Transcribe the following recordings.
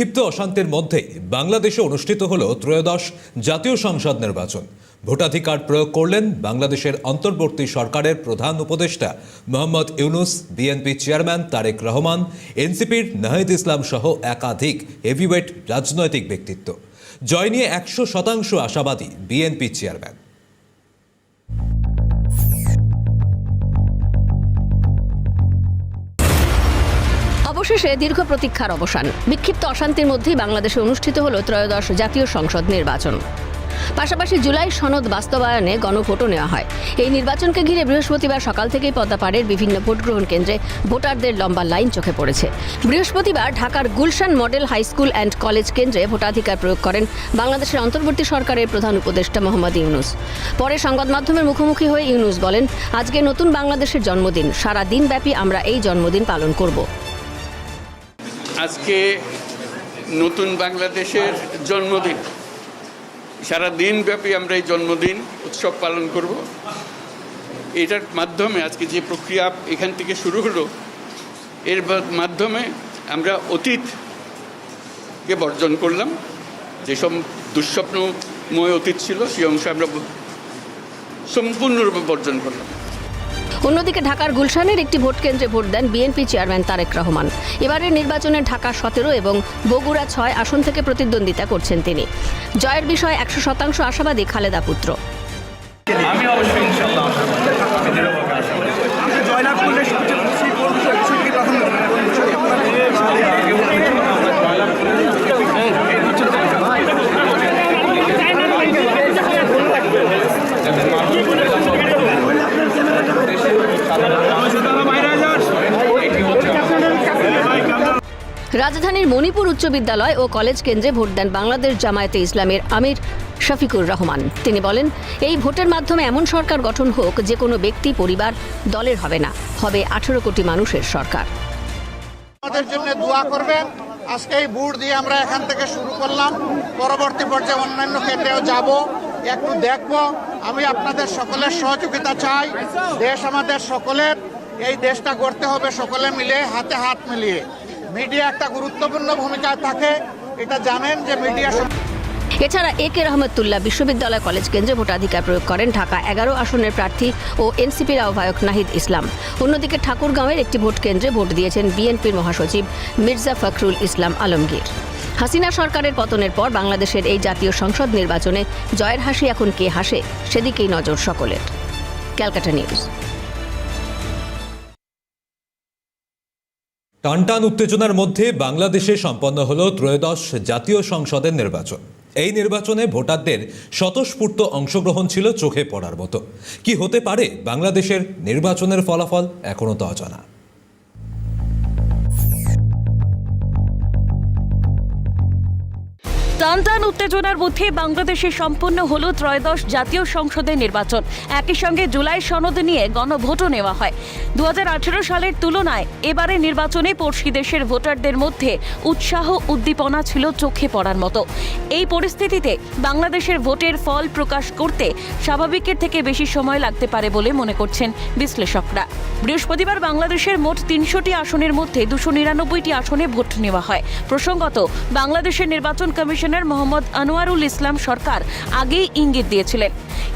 বিক্ষিপ্ত অশান্তির মধ্যে বাংলাদেশে অনুষ্ঠিত হল ত্রয়োদশ জাতীয় সংসদ নির্বাচন। ভোটাধিকার প্রয়োগ করলেন বাংলাদেশের অন্তর্বর্তী সরকারের প্রধান উপদেষ্টা মোহাম্মদ ইউনুস, বিএনপি চেয়ারম্যান তারেক রহমান, এনসিপির নাহিদ ইসলাম সহ একাধিক হেভিওয়েট রাজনৈতিক ব্যক্তিত্ব। জয় নিয়ে একশো শতাংশ আশাবাদী বিএনপি চেয়ারম্যান। অবশেষে দীর্ঘ প্রতীক্ষার অবসান। বিক্ষিপ্ত অশান্তির মধ্যেই বাংলাদেশে অনুষ্ঠিত হল ত্রয়োদশ জাতীয় সংসদ নির্বাচন। পাশাপাশি জুলাই সনদ বাস্তবায়নে গণভোটও নেওয়া হয়। এই নির্বাচনকে ঘিরে বৃহস্পতিবার সকাল থেকেই পদ্মাপাড়ের বিভিন্ন ভোটগ্রহণ কেন্দ্রে ভোটারদের লম্বা লাইন চোখে পড়েছে। বৃহস্পতিবার ঢাকার Gulshan model high school and college কেন্দ্রে ভোটাধিকার প্রয়োগ করেন বাংলাদেশের অন্তর্বর্তী সরকারের প্রধান উপদেষ্টা মোহাম্মদ ইউনুস। পরে সংবাদ মাধ্যমের মুখোমুখি হয়ে ইউনুস বলেন, আজকে নতুন বাংলাদেশের জন্মদিন। সারা দিনব্যাপী আমরা এই জন্মদিন পালন করব। আজকে নতুন বাংলাদেশের জন্মদিন। সারা দিনব্যাপী আমরা এই জন্মদিন, উৎসব পালন করব। এটার মাধ্যমে আজকে যে প্রক্রিয়া এখান থেকে শুরু হলো, এর মাধ্যমে আমরা অতীতকে বর্জন করলাম। যেসব দুঃস্বপ্নময় অতীত ছিল, সেই অংশ আমরা সম্পূর্ণরূপে বর্জন করলাম। অন্যদিকে ঢাকার গুলশানের একটি ভোট কেন্দ্রে ভোট দেন বিএনপি চেয়ারম্যান তারেক রহমান। এবারের নির্বাচনে ঢাকা সতেরো এবং বগুড়া ছয় আসন থেকে প্রতিদ্বন্দ্বিতা করছেন তিনি। জয়ের বিষয়ে একশো শতাংশ আশাবাদী খালেদা পুত্র আমি অবশ্যই ইনশাল্লাহ আশাবাদী আমি দৃঢ়ভাবে আশাবাদী আপনি জয়লাভ করলে সবচেয়ে খুশি কোন বিষয়কে প্রাধান্য দেবেন? আগে বলেছি আমরা জয়লাভ করে এই বছর রাজধানীর মণিপুর উচ্চ বিদ্যালয় ও কলেজ কেন্দ্রে ভোট দেন বাংলাদেশ জামায়াতে ইসলামের আমির শফিকুর রহমান। তিনি বলেন, এই ভোটের মাধ্যমে এমন সরকার গঠন হোক, যে কোনো ব্যক্তি, পরিবার, দলের হবে না, হবে আঠেরো কোটি মানুষের সরকার। আমাদের জন্য দোয়া করবেন। আজকে এই বুট দিয়ে আমরা এখান থেকে শুরু করলাম। পরবর্তী পর্যায়ে অন্যান্য কেন্দ্রেও যাব। একটু দেখব। আমি আপনাদের সকলের সহযোগিতা চাই। দেশ আমাদের সকলের। এই দেশটা করতে হবে সকলে মিলে, হাতে হাত মিলিয়ে। মিডিয়া একটা গুরুত্বপূর্ণ ভূমিকায় থাকে। এটা জানেন যে মিডিয়া এছাড়া এ কে রহমতুল্লাহ বিশ্ববিদ্যালয় কলেজ কেন্দ্রে ভোটাধিকার প্রয়োগ করেন ঢাকা এগারো আসনের প্রার্থী ও এনসিপির আহ্বায়ক নাহিদ ইসলাম। অন্যদিকে ঠাকুরগাঁওয়ের একটি ভোট কেন্দ্রে ভোট দিয়েছেন বিএনপির মহাসচিব মির্জা ফখরুল ইসলাম আলমগীর। হাসিনা সরকারের পতনের পর বাংলাদেশের এই জাতীয় সংসদ নির্বাচনে জয়ের হাসি এখন কে হাসে, সেদিকেই নজর সকলের। ক্যালকাটা নিউজ। টানটান উত্তেজনার মধ্যে বাংলাদেশে সম্পন্ন হল ত্রয়োদশ জাতীয় সংসদের নির্বাচন। এই নির্বাচনে ভোটারদের স্বতঃস্ফূর্ত অংশগ্রহণ ছিল চোখে পড়ার মতো। কি হতে পারে বাংলাদেশের নির্বাচনের ফলাফল এখনও তো অজানা। টানটান উত্তেজনার মধ্যে বাংলাদেশে সম্পন্ন হল ত্রয়োদশ জাতীয় সংসদের নির্বাচন। একই সঙ্গে জুলাই সনদ নিয়ে গণভোটও নেওয়া হয়। দু হাজার আঠারো সালের তুলনায় এবারে নির্বাচনে পড়শি দেশের ভোটারদের মধ্যে উৎসাহ, উদ্দীপনা ছিল চোখে পড়ার মতো। এই পরিস্থিতিতে বাংলাদেশের ভোটের ফল প্রকাশ করতে স্বাভাবিকের থেকে বেশি সময় লাগতে পারে বলে মনে করছেন বিশ্লেষকরা। বৃহস্পতিবার বাংলাদেশের মোট তিনশোটি আসনের মধ্যে দুশো নিরানব্বইটি আসনে ভোট নেওয়া হয়। প্রসঙ্গত, বাংলাদেশের নির্বাচন কমিশনার মোহাম্মদ আনোয়ারুল ইসলাম সরকার আগেই ইঙ্গিত দিয়েছিলেন।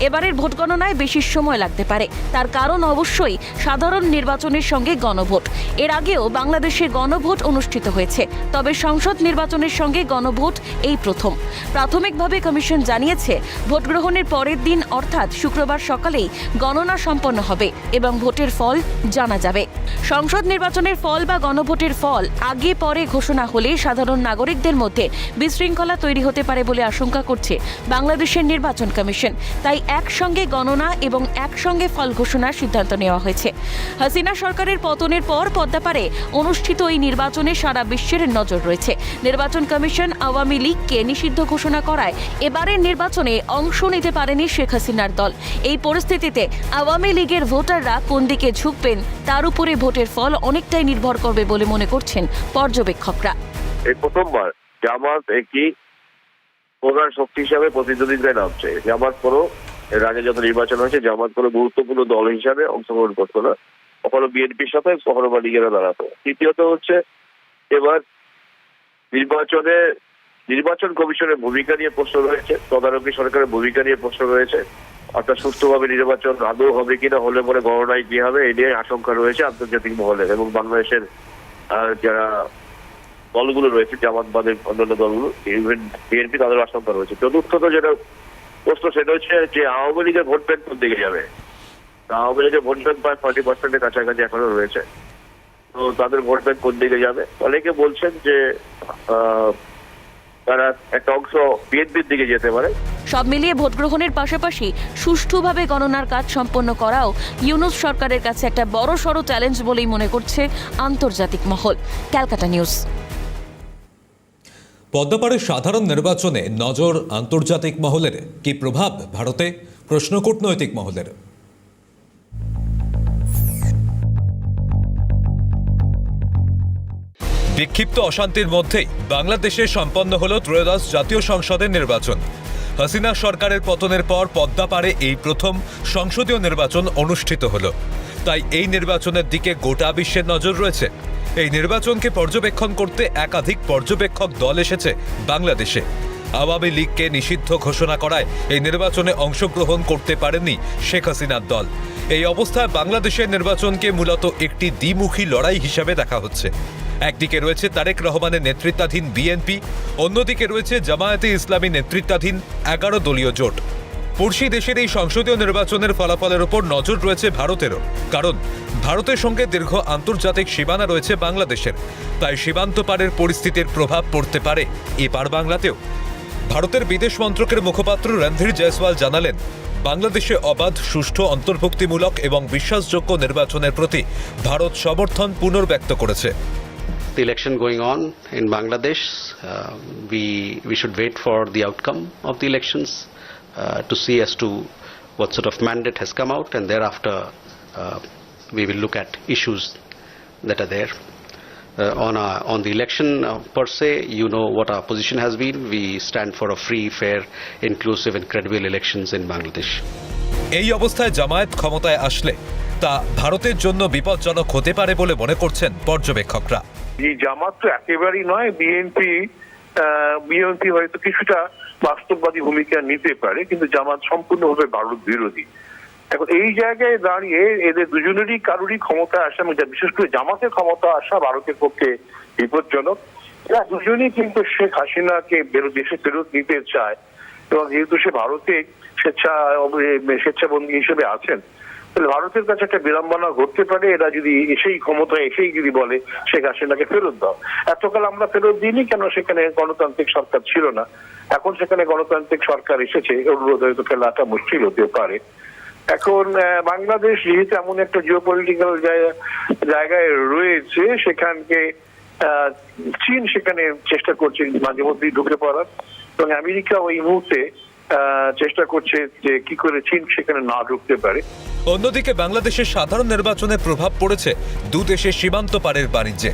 এবারের ভোট গণনায় বেশি সময় লাগতে পারে। তার কারণ অবশ্যই সাধারণ নির্বাচনের সঙ্গে গণভোট। এর আগেও বাংলাদেশে গণভোট অনুষ্ঠিত হয়েছে, তবে সংসদ নির্বাচনের সঙ্গে গণভোট এই প্রথম। প্রাথমিকভাবে কমিশন জানিয়েছে, ভোট গ্রহণের পরের দিন অর্থাৎ শুক্রবার সকালেই গণনা সম্পন্ন হবে এবং ভোটের ফল জানা যাবে। সংসদ নির্বাচনের ফল বা গণভোটের ফল আগে পরে ঘোষণা হলে সাধারণ নাগরিকদের মধ্যে বিশৃঙ্খলা তৈরি হতে পারে বলে আশঙ্কা করছে বাংলাদেশের নির্বাচন কমিশন। তাই একসঙ্গে গণনা এবং একসঙ্গে ফল ঘোষণার সিদ্ধান্ত নেওয়া হয়েছে। হাসিনা সরকারের পতনের পর পদ্মাপাড়ে অনুষ্ঠিত এই নির্বাচনে সারা বিশ্বের নজর রয়েছে। নির্বাচন কমিশন আওয়ামী লীগকে নিষিদ্ধ ঘোষণা করায় এবারের নির্বাচনে অংশ নিতে পারেনি শেখ হাসিনার দল। এই পরিস্থিতিতে আওয়ামী লীগের ভোটাররা কোন দিকে ঝুঁকবেন তার উপরে ভোটের ফল অনেকটাই নির্ভর করবে বলে মনে করছেন পর্যবেক্ষকরা। এই প্রথমবার জামাত একটি প্রধান শক্তি হিসাবে প্রতিদ্বন্দ্বিতায় নামছে। জামাত কোনো এর আগে যত নির্বাচন হয়েছে, জামাত কোনো গুরুত্বপূর্ণ দল হিসাবে অংশগ্রহণ করতো না। কখনো বিএনপির সাথে, কখনো বা লীগেরা দাঁড়াতো। তৃতীয়ত হচ্ছে, এবার নির্বাচনে, নির্বাচন কমিশনের ভূমিকা নিয়ে প্রশ্ন রয়েছে, তদারকি সরকারের ভূমিকা নিয়ে প্রশ্ন রয়েছে। অর্থাৎ সুষ্ঠুভাবে নির্বাচন আদৌ হবে কিনা হলে পরে গণনায় কি হবে এই নিয়ে আশঙ্কা রয়েছে আন্তর্জাতিক মহলে এবং বাংলাদেশের যারা দলগুলো রয়েছে, জামাতবাদের অন্যান্য দলগুলো বিএনপি তাদের আশঙ্কা রয়েছে। চতুর্থত যেটা প্রশ্ন সেটা হচ্ছে যে আওয়ামী লীগের ভোট ব্যাংক কোন দিকে যাবে? তা আওয়ামী লীগের ভোট ব্যাংক প্রায় ফর্টি পার্সেন্টের কাছাকাছি এখনও রয়েছে। তো তাদের ভোট ব্যাংক কোন দিকে যাবে? অনেকে বলছেন যে তারা একটা অংশ বিএনপির দিকে যেতে পারে। সব মিলিয়ে ভোট গ্রহণের পাশাপাশি সুষ্ঠুভাবে গণনার কাজ সম্পন্ন করাও ইউনুস সরকারের কাছে একটা বড় সড় চ্যালেঞ্জ বলেই মনে করছে আন্তর্জাতিক মহল। ক্যালকাটা নিউজ। পদ্মাপাড়ের সাধারণ নির্বাচনে নজর আন্তর্জাতিক মহলের। কি প্রভাব ভারতে? প্রশ্ন কূটনৈতিক মহলের। বিক্ষিপ্ত অশান্তির মধ্যেই বাংলাদেশে সম্পন্ন হল ত্রয়োদশ জাতীয় সংসদের নির্বাচন। হাসিনা সরকারের পতনের পর পদ্মাপাড়ে এই প্রথম সংসদীয় নির্বাচন অনুষ্ঠিত হল। তাই এই নির্বাচনের দিকে গোটা বিশ্বের নজর রয়েছে। এই নির্বাচনকে পর্যবেক্ষণ করতে একাধিক পর্যবেক্ষক দল এসেছে বাংলাদেশে। আওয়ামী লীগকে নিষিদ্ধ ঘোষণা করায় এই নির্বাচনে অংশগ্রহণ করতে পারেনি শেখ হাসিনার দল। এই অবস্থায় বাংলাদেশের নির্বাচনকে মূলত একটি দ্বিমুখী লড়াই হিসাবে দেখা হচ্ছে। একদিকে রয়েছে তারেক রহমানের নেতৃত্বাধীন বিএনপি, অন্যদিকে রয়েছে জামায়াতে ইসলামী নেতৃত্বাধীন এগারো দলীয় জোট। পড়শি দেশের এই সংসদীয় নির্বাচনের ফলাফলের ওপর নজর রয়েছে ভারতেরও। কারণ ভারতের সঙ্গে দীর্ঘ আন্তর্জাতিক সীমানা রয়েছে বাংলাদেশের। তাই সীমান্ত পারের পরিস্থিতির প্রভাব পড়তে পারে এপার বাংলাতেও। ভারতের বিদেশ মন্ত্রকের মুখপাত্র রণধীর জয়সওয়াল জানালেন বাংলাদেশে অবাধ সুষ্ঠু অন্তর্ভুক্তিমূলক এবং বিশ্বাসযোগ্য নির্বাচনের প্রতি ভারত সমর্থন পুনর্ব্যক্ত করেছে। The election going on in Bangladesh. Uh, we, we should wait for the outcome of the elections. To see as to what sort of mandate has come out, and thereafter uh, we will look at issues that are there. Uh, on, our, on the election uh, per se, you know what our position has been. We stand for a free, fair, inclusive, and credible elections in Bangladesh. এই অবস্থায় জামায়াত ক্ষমতায় আসলে তা ভারতের জন্য বিপজ্জনক হতে পারে বলে মনে করছেন পর্যবেক্ষকরা এই জামাত তো একেবারেই নয় বিএনপি বিএনপি হয়তো কিছুটা বাস্তববাদী ভূমিকা নিতে পারে, কিন্তু জামাত সম্পূর্ণভাবে ভারত বিরোধী। এখন এই জায়গায় দাঁড়িয়ে এদের দুজনেরই কারোরই ক্ষমতা আসা এবং বিশেষ করে জামাতের ক্ষমতা আসা ভারতের পক্ষে বিপজ্জনক। এরা দুজনেই কিন্তু শেখ হাসিনাকে বেরো- দেশে ফেরত নিতে চায়। এবং যেহেতু সে ভারতে স্বেচ্ছা, স্বেচ্ছাবন্দী হিসেবে আছেন তাহলে ভারতের কাছে একটা বিড়ম্বনা ঘটতে পারে, এরা যদি এসেই ক্ষমতা এসেই যদি বলে, শেখ হাসিনাকে ফেরত দাও। এতকাল আমরা ফেরত দিইনি কেন সেখানে গণতান্ত্রিক সরকার ছিল না? এখন সেখানে গণতান্ত্রিক সরকার এসেছে, অনুরোধ হয়তো ফেলাটা মুশকিল হতে পারে। এখন বাংলাদেশ যেহেতু এমন একটা জিও পলিটিক্যাল জায়গায় রয়েছে, সেখানকে চীন সেখানে চেষ্টা করছে মাঝে মধ্যেই ঢুকে পড়ার। এবং আমেরিকা ওই মুহূর্তে চেষ্টা করছে যে কি করে চীন সেখানে না ঢুকতে পারে। অন্যদিকে বাংলাদেশের সাধারণ নির্বাচনের প্রভাব পড়েছে দু দেশের সীমান্ত পারের বাণিজ্যে।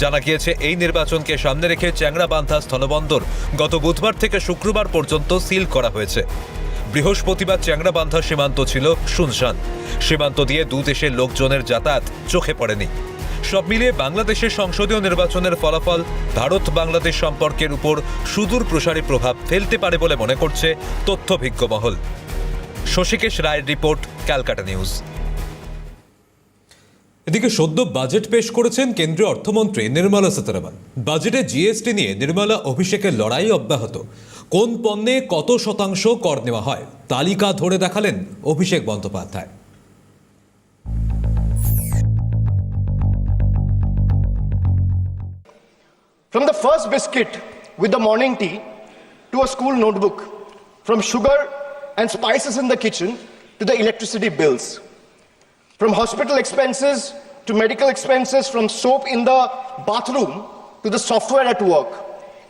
জানা গিয়েছে, এই নির্বাচনকে সামনে রেখে চ্যাংরাবান্ধা স্থলবন্দর গত বুধবার থেকে শুক্রবার পর্যন্ত সিল করা হয়েছে। বৃহস্পতিবার চ্যাংরাবান্ধা সীমান্ত ছিল শুনশান। সীমান্ত দিয়ে দু দেশের লোকজনের যাতায়াত চোখে পড়েনি। সব মিলিয়ে বাংলাদেশের সংসদীয় নির্বাচনের ফলাফল ভারত বাংলাদেশ সম্পর্কের উপর সুদূর প্রসারী প্রভাব ফেলতে পারে বলে মনে করছে তথ্যভিজ্ঞ মহল। শশীকেশ রায়ের রিপোর্ট ক্যালকাটা নিউজ। এদিকে সদ্য বাজেট পেশ করেছেন কেন্দ্রীয় অর্থমন্ত্রী নির্মলা সীতারামন। বাজেটে জিএসটি নিয়ে নির্মলা অভিষেকের লড়াই অব্যাহত। কোন পণ্যে কত শতাংশ কর নেওয়া হয় তালিকা ধরে দেখালেন Abhishek Bandyopadhyay. From the first biscuit with the morning tea to a school notebook, from sugar and spices in the kitchen to the electricity bills, from hospital expenses to medical expenses, from soap in the bathroom to the software at work,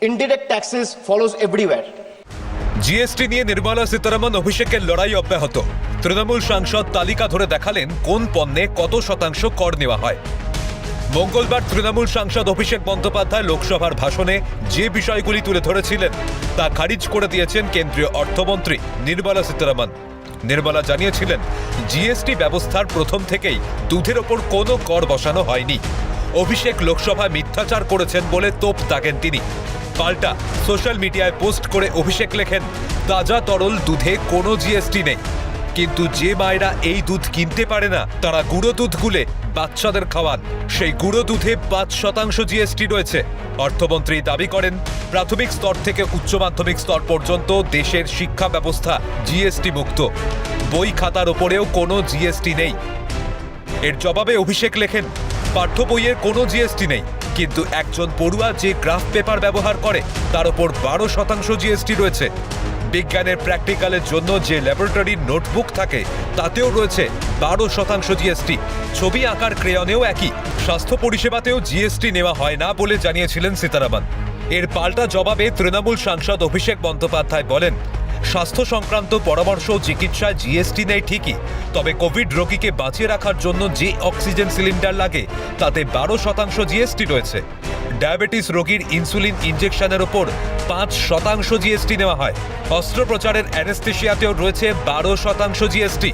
indirect taxes follows everywhere. GST নিয়ে নির্মলা সীতারামন অভিষেকের লড়াই অব্যাহত তৃণমূল সাংসদ তালিকা ধরে দেখালেন কোন পণ্যে কত শতাংশ কর নেওয়া হয় মঙ্গলবার তৃণমূল সাংসদ অভিষেক বন্দ্যোপাধ্যায় লোকসভার ভাষণে যে বিষয়গুলি তুলে ধরেছিলেন, তা খারিজ করে দিয়েছেন কেন্দ্রীয় অর্থমন্ত্রী নির্মলা সীতারামন। নির্মলা জানিয়েছিলেন, জিএসটি ব্যবস্থার প্রথম থেকেই দুধের ওপর কোনো কর বসানো হয়নি। অভিষেক লোকসভায় মিথ্যাচার করেছেন বলে তোপ দাগেন তিনি। পাল্টা সোশ্যাল মিডিয়ায় পোস্ট করে অভিষেক লেখেন, তাজা তরল দুধে কোনো জিএসটি নেই। কিন্তু যে মায়েরা এই দুধ কিনতে পারে না, তারা গুঁড়ো দুধ গুলে বাচ্চাদের খাওয়ান। সেই গুঁড়ো দুধে পাঁচ শতাংশ জিএসটি রয়েছে। অর্থমন্ত্রী দাবি করেন, প্রাথমিক স্তর থেকে উচ্চ মাধ্যমিক স্তর পর্যন্ত দেশের শিক্ষা ব্যবস্থা জিএসটি মুক্ত। বই খাতার ওপরেও কোনো জিএসটি নেই। এর জবাবে অভিষেক লেখেন, পাঠ্য বইয়ের কোনো জিএসটি নেই, কিন্তু একজন পড়ুয়া যে গ্রাফ পেপার ব্যবহার করে, তার ওপর বারো শতাংশ জিএসটি রয়েছে। বিজ্ঞানের প্র্যাকটিক্যালের জন্য যে ল্যাবরেটরির নোটবুক থাকে, তাতেও রয়েছে বারো শতাংশ জিএসটি ছবি আঁকার ক্রেয়নেও একই, স্বাস্থ্য পরিষেবাতেও জিএসটি নেওয়া হয় না বলে জানিয়েছিলেন সীতারামন। এর পাল্টা জবাবে তৃণমূল সাংসদ অভিষেক বন্দ্যোপাধ্যায় বলেন, স্বাস্থ্য সংক্রান্ত পরামর্শ চিকিৎসায় জিএসটি নেই ঠিকই, তবে কোভিড রোগীকে বাঁচিয়ে রাখার জন্য যে অক্সিজেন সিলিন্ডার লাগে, তাতে বারো শতাংশ জিএসটি রয়েছে। ডায়াবেটিস রোগীর ইনসুলিন ইনজেকশনের ওপর পাঁচ শতাংশ জিএসটি নেওয়া হয়। অস্ত্রোপচারের অ্যানেস্থেশিয়াতেও রয়েছে বারো শতাংশ জিএসটি।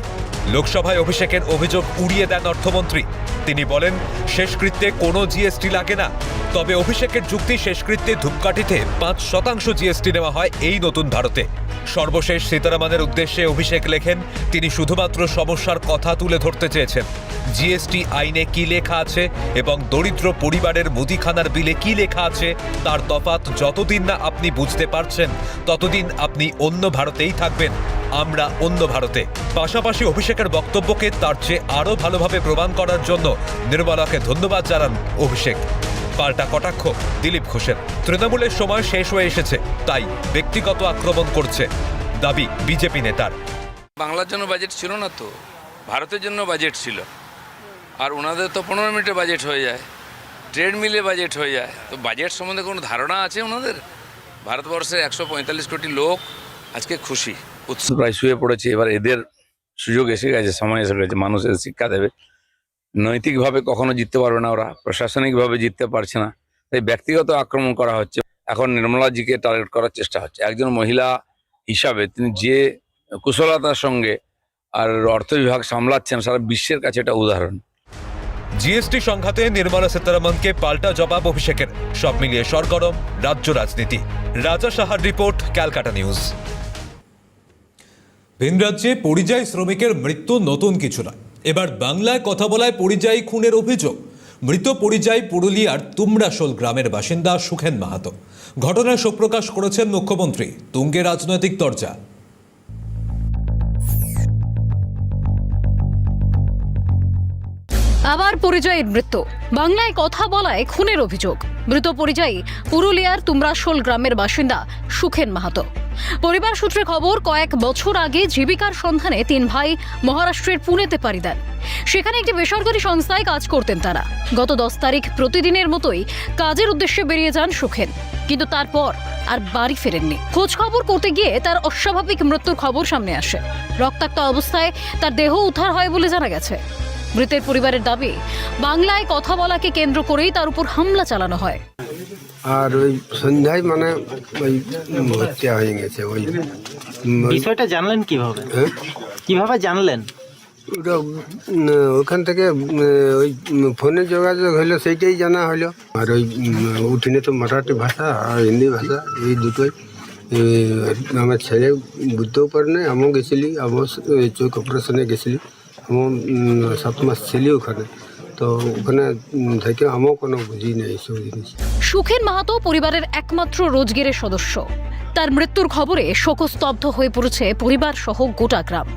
লোকসভায় অভিষেকের অভিযোগ উড়িয়ে দেন অর্থমন্ত্রী। তিনি বলেন, শেষকৃত্যে কোনো জিএসটি লাগে না। তবে অভিষেকের যুক্তি শেষকৃত্যে ধূপকাঠিতে পাঁচ শতাংশ জিএসটি নেওয়া হয় এই নতুন ভারতে। সর্বশেষ সীতারামনের উদ্দেশ্যে অভিষেক লেখেন, তিনি শুধুমাত্র সমস্যার কথা তুলে ধরতে চেয়েছেন। জিএসটি আইনে কি লেখা আছে এবং দরিদ্র পরিবারের মুদিখানার বিলে কি লেখা আছে, তার তফাত যতদিন না আপনি বুঝতে পারছেন, ততদিন আপনি অন্য ভারতেই থাকবেন। আমরা অন্য ভারতে। পাশাপাশি অভিষেকের বক্তব্যকে তার চেয়ে আরও ভালোভাবে প্রমাণ করার জন্য নির্মলাকে ধন্যবাদ জানান অভিষেক। পাল্টা কটাক্ষ, দিলীপ ঘোষের। তৃণমূলের সময় শেষ হয়ে এসেছে, তাই ব্যক্তিগত আক্রমণ করছে দাবি বিজেপি নেতার। বাংলার জন্য বাজেট ছিল না তো, ভারতের জন্য বাজেট ছিল। আর ওনাদের তো পনেরো মিনিটে বাজেট হয়ে যায়, ট্রেড মিলে বাজেট হয়ে যায়। তো বাজেট সম্বন্ধে কোনো ধারণা আছে ওনাদের? ভারতবর্ষের একশো পঁয়তাল্লিশ কোটি লোক আজকে খুশি। উৎসব প্রায় শুয়ে পড়েছে, এবার এদের সুযোগ এসে গেছে, সময় এসে গেছে মানুষের শিক্ষা দেবে। নৈতিকভাবে কখনো জিততে পারবে না ওরা, প্রশাসনিকভাবে জিততে পারছে না, তাই ব্যক্তিগত আক্রমণ করা হচ্ছে। এখন নির্মলাজিকে টার্গেট করার চেষ্টা হচ্ছে। একজন মহিলা হিসাবে তিনি যে কুশলতার সঙ্গে আর অর্থ বিভাগ সামলাচ্ছেন, সারা বিশ্বের কাছে এটা উদাহরণ। জিএসটি সংঘাতে নির্মলা সীতারামনকে পাল্টা জবাব অভিষেকের। সব মিলিয়ে সরগরম রাজ্য রাজনীতি। রাজা সাহার রিপোর্ট, ক্যালকাটা নিউজ। ভিন রাজ্যে পরিযায়ী শ্রমিকের মৃত্যু নতুন কিছু নয়। এবার বাংলায় কথা বলায় পরিযায়ী খুনের অভিযোগ। মৃত পরিযায়ী পুরুলিয়ার তুমরাশোল গ্রামের বাসিন্দা সুখেন মাহাতো। ঘটনায় শোক প্রকাশ করেছেন মুখ্যমন্ত্রী। তুঙ্গে রাজনৈতিক চর্চা আবার পরিযায়ীর মৃত্যু। বাংলায় কথা বলায় খুনের অভিযোগ। মৃত পরিযায়ী পুরুলিয়ার তুমরাশোল গ্রামের বাসিন্দা সুখেন মাহাতো। পরিবার সূত্রে খবর, কয়েক বছর আগে জীবিকার সন্ধানে তিন ভাই মহারাষ্ট্রের পুনেতে পাড়ি দেন। সেখানে একটি বেসরকারি সংস্থায় কাজ করতেন তারা। গত দশ তারিখ প্রতিদিনের মতোই কাজের উদ্দেশ্যে বেরিয়ে যান সুখেন। কিন্তু তারপর আর বাড়ি ফেরেননি। খোঁজ খবর করতে গিয়ে তার অস্বাভাবিক মৃত্যুর খবর সামনে আসে। রক্তাক্ত অবস্থায় তার দেহ উদ্ধার হয় বলে জানা গেছে। মৃতের পরিবারের দাবি বাংলায় কথা বলাকে কেন্দ্র করেই তার উপর হামলা চালানো হয়। আর ওই সন্ধ্যায় মানে ওই হত্যা হয়ে গেছে ওই বিষয়টা জানলেন কীভাবে? হ্যাঁ? কীভাবে জানলেন? ওটা ওখান থেকে ওই ফোনে যোগাযোগ হলো সেইটাই জানা হলো। আর ওই উঠিনে তো মারাঠি ভাষা আর হিন্দি ভাষা এই দুটোই। আমার ছেলে বুঝতেও পারে না আমিও গেছিলি আমিও ওই চোখ অপারেশনে গেছিলি। উম, সাত মাস ছিলি ওখানে। তো ওখানে থেকে আমিও কোনো বুঝি না এইসব জিনিস। সুখেন মাহাতো পরিবারের একমাত্র রোজগেরের সদস্য। তার মৃত্যুর খবরে শোকস্তব্ধ হয়ে পড়েছে পরিবার সহ গোটা গ্রাম।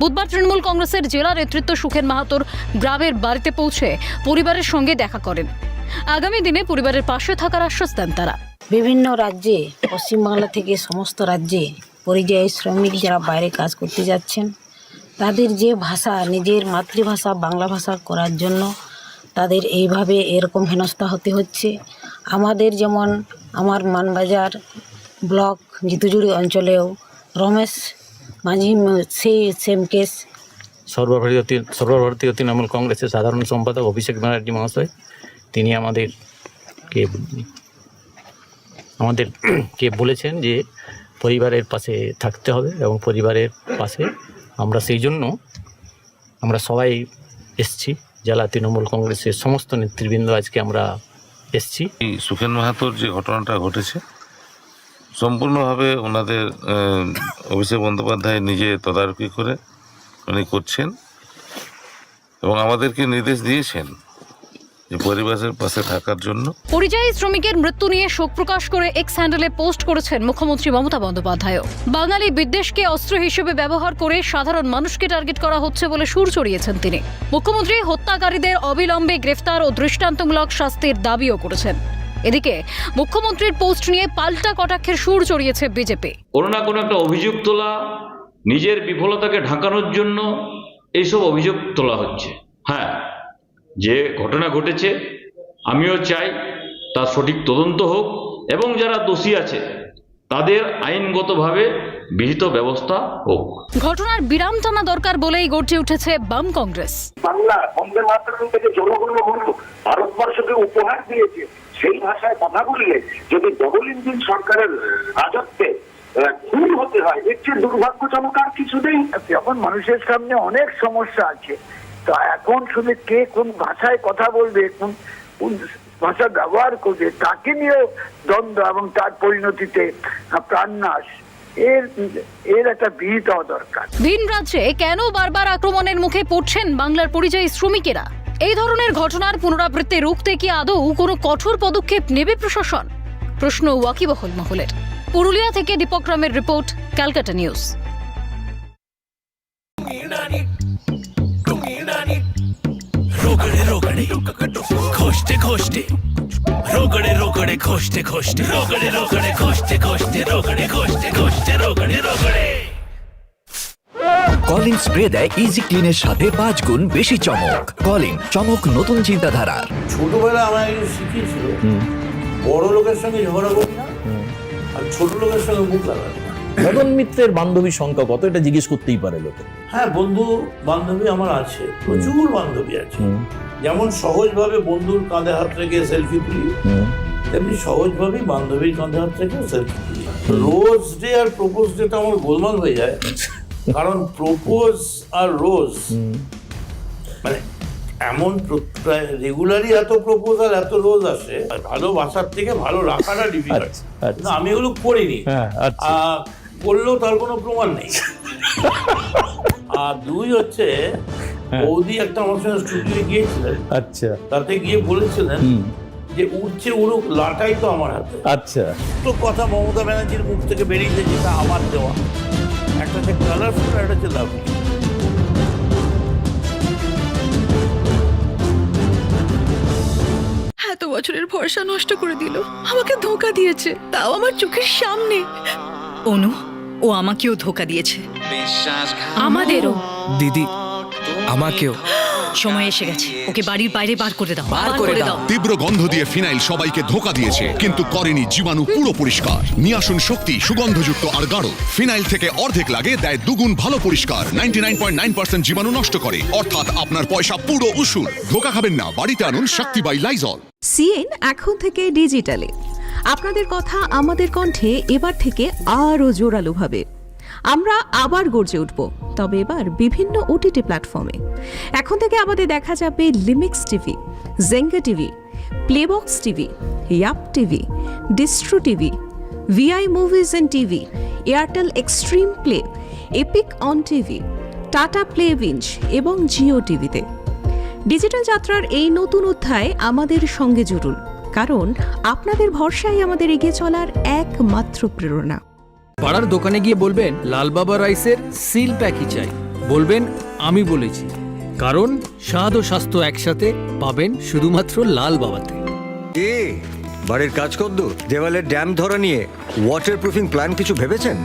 বুধবার তৃণমূল কংগ্রেসের জেলা নেতৃত্ব সুখেন মাহাতোর গ্রামের বাড়িতে পৌঁছে পরিবারের সঙ্গে দেখা করেন। আগামী দিনে পরিবারের পাশে থাকার আশ্বাস দেন তারা। বিভিন্ন রাজ্যে পশ্চিমবাংলা থেকে সমস্ত রাজ্যে পরিযায়ী শ্রমিক যারা বাইরে কাজ করতে যাচ্ছেন তাদের যে ভাষা, নিজের মাতৃভাষা, বাংলা ভাষা করার জন্য তাদের এইভাবে এরকম হেনস্থা হতে হচ্ছে। আমাদের যেমন আমার মানবাজার ব্লক জিতুজুড়ি অঞ্চলেও রমেশ মাঝি সেই সেম কেস সর্বভারতীয় সর্বভারতীয় তৃণমূল কংগ্রেসের সাধারণ সম্পাদক অভিষেক ব্যানার্জি মহাশয়, তিনি আমাদেরকে আমাদেরকে বলেছেন যে পরিবারের পাশে থাকতে হবে এবং পরিবারের পাশে আমরা সেই জন্য আমরা সবাই এসছি, জেলা তৃণমূল কংগ্রেসের সমস্ত নেতৃবৃন্দ আজকে আমরা এসছি। সুখেন মাহাতোর যে ঘটনাটা ঘটেছে, সম্পূর্ণভাবে ওনাদের অভিষেক বন্দ্যোপাধ্যায় নিজে তদারকি করে উনি করছেন এবং আমাদেরকে নির্দেশ দিয়েছেন। যে পরিবারের পাশে থাকার জন্য। পরিযায়ী শ্রমিকের মৃত্যু নিয়ে শোক প্রকাশ করে এক্স হ্যান্ডেলে পোস্ট করেছেন মুখ্যমন্ত্রী মমতা বন্দ্যোপাধ্যায় বাঙালি বিদ্বেষকে অস্ত্র হিসেবে ব্যবহার করে সাধারণ মানুষকে টার্গেট করা হচ্ছে বলে সুর চড়িয়েছেন তিনি। মুখ্যমন্ত্রী হত্যাকারীদের অবিলম্বে গ্রেফতার ও দৃষ্টান্তমূলক শাস্তির দাবিও করেছেন। এদিকে মুখ্যমন্ত্রীর পোস্ট নিয়ে পাল্টা কটাক্ষের সুর চড়িয়েছে বিজেপি। কোনো না কোনো একটা অভিযোগ তোলা নিজের বিফলতাকে ঢাকানোর জন্য এইসব অভিযোগ তোলা হচ্ছে। হ্যাঁ যে ঘটনা ঘটেছে আমিও চাই তার সঠিক তদন্ত হোক এবং যারা দোষী আছে তাদের আইনগতভাবে বিহিত ব্যবস্থা হোক। ঘটনার বিরাম টানা দরকার বলেই গড়ে উঠেছে বাম কংগ্রেস। বাংলা বন্দে মাতরম থেকে জনগণ মন ভারতবর্ষকে উপহার দিয়েছে। সেই ভাষায় কথা বললে যদি ডবল ইঞ্জিন সরকারের রাজত্বে খুন হতে হয় এর চেয়ে দুর্ভাগ্যজনক আর কিছু নেই। এখন মানুষের সামনে অনেক সমস্যা আছে। তো এখন শুধু কে কোন ভাষায় কথা বলবে কোন ভাষা ব্যবহার করবে, তাকে নিয়েও দ্বন্দ্ব এবং তার পরিণতিতে প্রাণনাশ। এর এর একটা বিহিত হওয়া দরকার। ভিন রাজ্যে কেন বারবার আক্রমণের মুখে পড়ছেন বাংলার পরিযায়ী শ্রমিকেরা? এই ধরনের ঘটনার পুনরাবৃত্তি রুখতে কি আদৌ কোনো কঠোর পদক্ষেপ নেবে প্রশাসন? প্রশ্ন ওয়াকিবহল মহলের। পুরুলিয়া থেকে দীপক রামের রিপোর্ট, ক্যালকাটা নিউজ। রোগড়ে খসতে খসতে রোগড়ে রোগড়ে খসতে খসতে রোগড়ে রোগড়ে খসতে খসতে রোগড়ে খসতে খসতে রোগড়ে রোগড়ে। কলিং স্প্রে দেয় ইজি ক্লিনের সাথে পাঁচ গুণ বেশি চমক। কলিং চমক নতুন চিন্তাধারা। ছোটবেলা আমার শিখিয়েছিল বড় লোকের সঙ্গে ঝগড়া করি না। আর ছোট লোকের সঙ্গে মুখ লাগানো মদন মিত্রের বান্ধবীর সংখ্যা কত? এটা জিজ্ঞেস করতেই পারে লোকে। হ্যাঁ বন্ধু বান্ধবী আমার আছে প্রচুর বান্ধবী আছে। যেমন সহজভাবে বন্ধুর কাঁধে হাত রেখে সেলফি তুলি তেমনি সহজভাবেই বান্ধবীর কাঁধে হাত রেখে সেলফি তুলি। রোজ ডে আর প্রপোজ ডেটা আমার গোলমাল হয়ে যায় কারণ প্রপোজ আর রোজ মানে এমন রেগুলারই এত প্রপোজাল এত রোজ আসে ভালোবাসার থেকে ভালো রাখাটা ডিফিকাল্ট কিন্তু আমি এগুলো করিনি। আর করলেও তার কোনো প্রমাণ নেই। আর দুই হচ্ছে বৌদি একটা আমার সঙ্গে স্টুডিও গিয়েছিলেন। আচ্ছা। তাতে গিয়ে বলেছিলেন যে উঠছে উড়ুক লাটাই তো আমার হাতে। আচ্ছা। তো কথা মমতা ব্যানার্জির মুখ থেকে বেরিয়েছে যেটা আমার দেওয়া। একটা হচ্ছে কালারফুল আর একটা হচ্ছে লাভলি এত বছরের ভরসা নষ্ট করে দিল। আমাকে ধোকা দিয়েছে তাও আমার চোখের সামনে। অনু ও আমাকেও ধোকা দিয়েছে। আমাদেরও। দিদি আমাকেও। সময় এসে গেছে। ওকে বাড়ির বাইরে বার করে দাও। বার করে দাও। তীব্র গন্ধ দিয়ে ফিনাইল সবাইকে ধোকা দিয়েছে কিন্তু করেনি জীবাণু পুরো পরিষ্কার। নিয়ে আসুন শক্তি সুগন্ধযুক্ত আর গাঢ়। ফিনাইল থেকে অর্ধেক লাগে দেয় দুগুণ ভালো পরিষ্কার। Ninety nine point nine percent জীবাণু নষ্ট করে। অর্থাৎ আপনার পয়সা পুরো উসুল। ধোকা খাবেন না। বাড়িতে আনুন শক্তি বাই লাইজল সিএন এখন থেকে ডিজিটালে। আপনাদের কথা আমাদের কণ্ঠে এবার থেকে আরও জোরালোভাবে। আমরা আবার গর্জে উঠব, তবে এবার বিভিন্ন ওটিটি প্ল্যাটফর্মে। এখন থেকে আমাদের দেখা যাবে লিমিক্স TV Zenga TV Playbox TV Yupp TV Distro TV Vi movies and TV Airtel Xstream Play Epic On TV Tata Play Binge এবং জিও টিভিতে ডিজিটাল যাত্রার এই নতুন অধ্যায় আমাদের সঙ্গে জুড়ুন। কারণ আপনাদের ভরসাই আমাদের এগিয়ে চলার একমাত্র প্রেরণা। পাড়ার দোকানে গিয়ে বলবেন লাল বাবা রাইসের সিল প্যাকই চাই। বলবেন আমি বলেছি। কারণ স্বাদ ও স্বাস্থ্য একসাথে পাবেন শুধুমাত্র লাল বাবাতে এ বাড়ির কাজ কদ্দূর? দেওয়ালের ড্যাম ধরা নিয়ে ওয়াটার প্রুফিং প্ল্যান কিছু ভেবেছেন?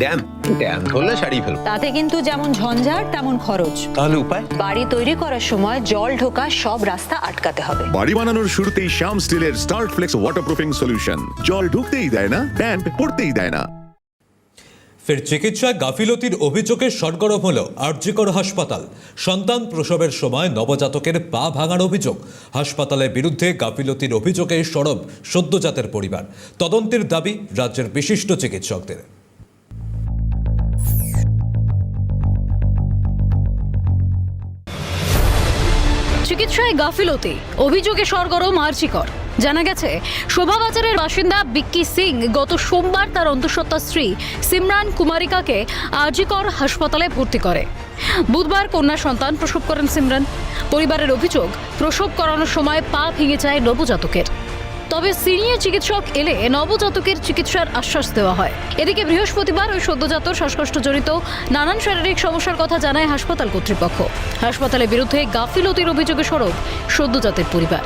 ড্যাম ড্যাম ধরলে সারিয়ে ফেলব। তাতে কিন্তু যেমন ঝঞ্ঝাট তেমন খরচ। তাহলে উপায়? বাড়ি তৈরি করার সময় জল ঢোকা সব রাস্তা আটকাতে হবে। বাড়ি বানানোর শুরুতেই শ্যাম স্টিলের স্টার্ট ফ্লেক্স ওয়াটারপ্রুফিং সলিউশন জল ঢুকতেই দেয় না ড্যাম্প পড়তেই দেয় না। ফের চিকিৎসায় গাফিলতির অভিযোগে সরগরম হল আরজিকর হাসপাতাল। সন্তান প্রসবের সময় নবজাতকের পা ভাঙার অভিযোগ। হাসপাতালের বিরুদ্ধে গাফিলতির অভিযোগে সরব সদ্যজাতের পরিবার। তদন্তের দাবি রাজ্যের বিশিষ্ট চিকিৎসকদের। সুরক্ষায় গাফিলতি, অভিযোগে সরগরম আর্চিকর জানা গেছে শোভাবাজারের বাসিন্দা বিক্কি সিং গত সোমবার তার অন্তঃসত্ত্বা স্ত্রী সিমরান কুমারিকাকে আরজিকর হাসপাতালে ভর্তি করে। বুধবার কন্যা সন্তান প্রসব করেন সিমরান। পরিবারের অভিযোগ, প্রসব করানোর সময় পা ভেঙে যায় নবজাতকের। তবে সিনিয়র চিকিৎসক এলে নবজাতকের চিকিৎসার আশ্বাস দেওয়া হয়। এদিকে বৃহস্পতিবার ওই সদ্যজাত শ্বাসকষ্টজনিত নানান শারীরিক সমস্যার কথা জানায় হাসপাতাল কর্তৃপক্ষ। হাসপাতালের বিরুদ্ধে গাফিলতির অভিযোগে সরব সদ্যজাতের পরিবার।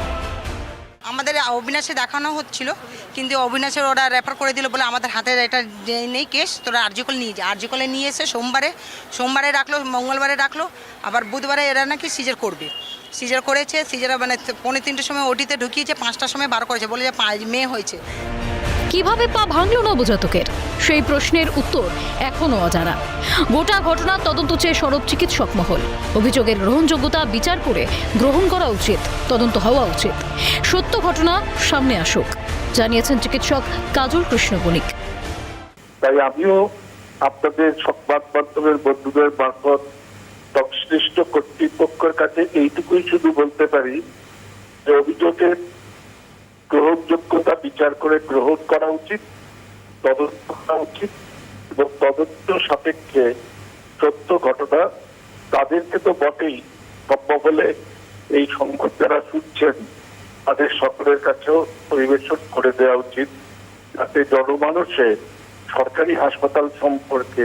অবিনাশে দেখানো হচ্ছিল, কিন্তু অবিনাশের ওরা রেফার করে দিল বলে আমাদের হাতে এটা নেই কেস তোরা আরজিকল নিয়ে যা। আরজিকলে নিয়ে এসে সোমবারে সোমবারে রাখল, মঙ্গলবারে রাখল, আবার বুধবারে এরা নাকি সিজার করবে। সিজার করেছে সিজার মানে পনেরো তিনটের সময় ওটিতে ঢুকিয়েছে, পাঁচটার সময় বার করেছে, বলে যে মেয়ে হয়েছে। কীভাবে পা ভাঙল নবজাতকের? সেই প্রশ্নের উত্তর এখনও অজানা। গোটা ঘটনার তদন্ত চেয়ে সরব চিকিৎসক মহল। অভিযোগের গ্রহণযোগ্যতা বিচার করে গ্রহণ করা উচিত, তদন্ত হওয়া উচিত। সত্য ঘটনা সামনে আসুক, জানিয়েছেন চিকিৎসক কাজল কৃষ্ণ বণিক। তাই আমিও আপনাদের সংবাদ মাধ্যমের বন্ধুদের মারফত সংশ্লিষ্ট কর্তৃপক্ষের কাছে এইটুকুই শুধু বলতে পারি যে অভিযোগের গ্রহণযোগ্যতা বিচার করে গ্রহণ করা উচিত, তদন্ত করা উচিত এবং তদন্ত সাপেক্ষে সত্য ঘটনা তাদেরকে তো বটেই, সম্ভব হলে এই সংকট যারা শুনছেন তাদের সকলের কাছেও পরিবেশন করে দেওয়া উচিত যাতে জনমানুষে সরকারি হাসপাতাল সম্পর্কে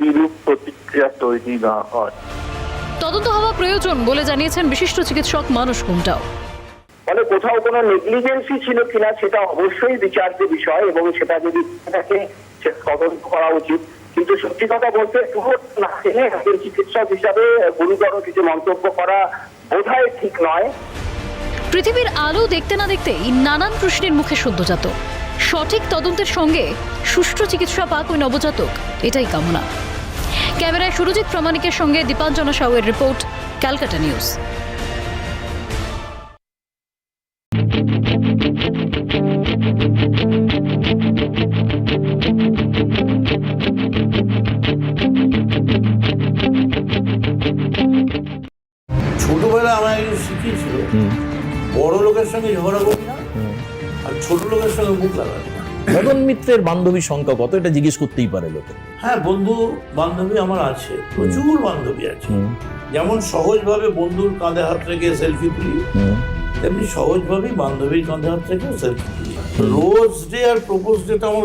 বিরূপ প্রতিক্রিয়া তৈরি না হয়। তদন্ত হওয়া প্রয়োজন বলে জানিয়েছেন বিশিষ্ট চিকিৎসক মানুষ কুমটাও ফলে কোথাও কোনো নেগলিজেন্সি ছিল কিনা সেটা অবশ্যই বিচার্য বিষয় এবং সেটা যদি থাকে সেটা তদন্ত করা উচিত। কিন্তু সত্যি কথা বলতে না জেনে একজন চিকিৎসক হিসাবে গুরুতর কিছু মন্তব্য করা বোধহয় ঠিক নয়। পৃথিবীর আলো দেখতে না দেখতেই নানান প্রশ্নের মুখে সদ্যজাত। সঠিক তদন্তের সঙ্গে সুষ্ঠু চিকিৎসা পাক ওই নবজাতক, এটাই কামনা। ক্যামেরায় সুরজিৎ প্রামাণিকের সঙ্গে দীপাঞ্জনা সাউয়ের রিপোর্ট, ক্যালকাটা নিউজ। মদন মিত্রের বান্ধবীর সংখ্যা কত? এটা জিজ্ঞেস করতেই পারে লোকে। হ্যাঁ বন্ধু বান্ধবী আমার আছে প্রচুর বান্ধবী আছে। যেমন সহজভাবে বন্ধুর কাঁধে হাত রেখে সেলফি তুলি তেমনি সহজভাবেই বান্ধবীর কাঁধে হাত রেখেও সেলফি তুলি। রোজ ডে আর প্রপোজ ডেটা আমার